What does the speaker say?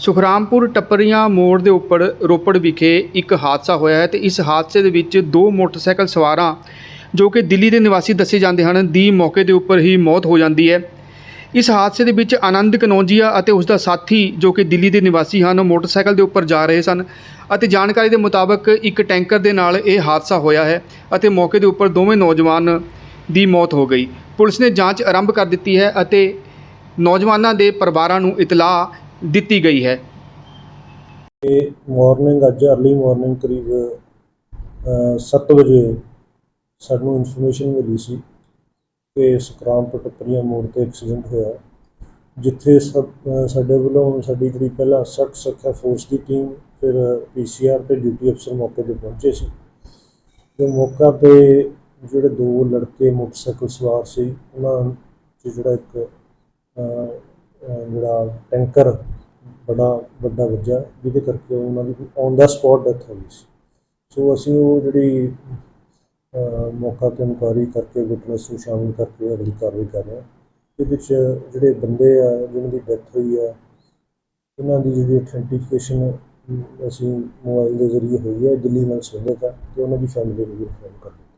ਸੁਖਰਾਮਪੁਰ ਟੱਪਰੀਆਂ ਮੋੜ ਦੇ ਉੱਪਰ ਰੋਪੜ ਵਿਖੇ ਇੱਕ ਹਾਦਸਾ ਹੋਇਆ ਹੈ ਤੇ ਇਸ ਹਾਦਸੇ ਦੇ ਵਿੱਚ ਦੋ ਮੋਟਰਸਾਈਕਲ ਸਵਾਰਾਂ, ਜੋ ਕਿ ਦਿੱਲੀ ਦੇ ਨਿਵਾਸੀ ਦੱਸੇ ਜਾਂਦੇ ਹਨ, ਦੀ ਮੌਕੇ ਦੇ ਉੱਪਰ ਹੀ ਮੌਤ ਹੋ ਜਾਂਦੀ ਹੈ। ਇਸ ਹਾਦਸੇ ਦੇ ਵਿੱਚ ਆਨੰਦ ਕਨੌਜੀਆ ਅਤੇ ਉਸ ਦਾ ਸਾਥੀ, ਜੋ ਕਿ ਦਿੱਲੀ ਦੇ ਨਿਵਾਸੀ ਹਨ, ਮੋਟਰਸਾਈਕਲ ਦੇ ਉੱਪਰ ਜਾ ਰਹੇ ਸਨ ਅਤੇ ਜਾਣਕਾਰੀ ਦੇ ਮੁਤਾਬਕ ਇੱਕ ਟੈਂਕਰ ਦੇ ਨਾਲ ਇਹ ਹਾਦਸਾ ਹੋਇਆ ਹੈ ਅਤੇ ਮੌਕੇ ਦੇ ਉੱਪਰ ਦੋਵੇਂ ਨੌਜਵਾਨ ਦੀ ਮੌਤ ਹੋ ਗਈ। ਪੁਲਿਸ ਨੇ ਜਾਂਚ ਆਰੰਭ ਕਰ ਦਿੱਤੀ ਹੈ ਅਤੇ ਨੌਜਵਾਨਾਂ ਦੇ ਪਰਿਵਾਰਾਂ ਨੂੰ ਇਤਲਾਹ ਦਿੱਤੀ ਗਈ ਹੈ। ਇਹ ਮਾਰਨਿੰਗ ਅੱਜ ਅਰਲੀ ਮਾਰਨਿੰਗ ਕਰੀਬ 7 ਵਜੇ ਸਾਨੂੰ ਇਨਫੋਰਮੇਸ਼ਨ ਮਿਲੀ ਸੀ ਕਿ ਸੁਖਰਾਮਪੁਰ ਟੱਪਰੀਆਂ ਮੋੜ ਤੇ ਐਕਸੀਡੈਂਟ ਹੋਇਆ। ਜਿੱਥੇ ਸਭ ਸਾਡੇ ਵੱਲੋਂ ਸਾਡੀ ਜਿਹੜੀ ਪਹਿਲਾਂ ਸਖਤ ਸੁਰੱਖਿਆ ਫੋਰਸ ਦੀ ਟੀਮ ਫਿਰ ਪੀਸੀਆਰ ਤੇ ਡਿਊਟੀ ਅਫਸਰ ਮੌਕੇ ਤੇ ਪਹੁੰਚੇ ਸੀ। ਤੇ ਮੌਕਾ ਤੇ ਜਿਹੜੇ ਦੋ ਲੜਕੇ ਮੋਟਰਸਾਈਕਲ ਸਵਾਰ ਸੀ, ਉਹਨਾਂ 'ਚ ਜਿਹੜਾ ਇੱਕ ਜਿਹੜਾ ਟੈਂਕਰ ਬੜਾ ਵੱਡਾ ਵੱਜਾ, ਜਿਹਦੇ ਕਰਕੇ ਉਹਨਾਂ ਦੀ ਔਨ ਦਾ ਸਪੌਟ ਡੈਥ ਹੋ ਗਈ ਸੀ। ਸੋ ਅਸੀਂ ਉਹ ਜਿਹੜੀ ਮੌਕਾ ਤੇ ਇਨਕੁਆਇਰੀ ਕਰਕੇ ਵਿਟਨੈਸ ਨੂੰ ਸ਼ਾਮਿਲ ਕਰਕੇ ਅਗਲੀ ਕਾਰਵਾਈ ਕਰ ਰਹੇ ਹਾਂ। ਇਹਦੇ ਵਿੱਚ ਜਿਹੜੇ ਬੰਦੇ ਆ ਜਿਨ੍ਹਾਂ ਦੀ ਡੈਥ ਹੋਈ ਆ, ਇਹਨਾਂ ਦੀ ਜਿਹੜੀ ਅਥੈਂਟੀਕੇਸ਼ਨ ਅਸੀਂ ਮੋਬਾਈਲ ਦੇ ਜ਼ਰੀਏ ਹੋਈ ਹੈ ਦਿੱਲੀ ਨਾਲ ਸੰਬੰਧਿਤ ਹੈ ਤੇ ਉਹਨਾਂ ਦੀ ਫੈਮਿਲੀ ਨੂੰ ਵੀ ਇਨਫੋਰਮ ਕਰਦੇ ਦਿੱਤਾ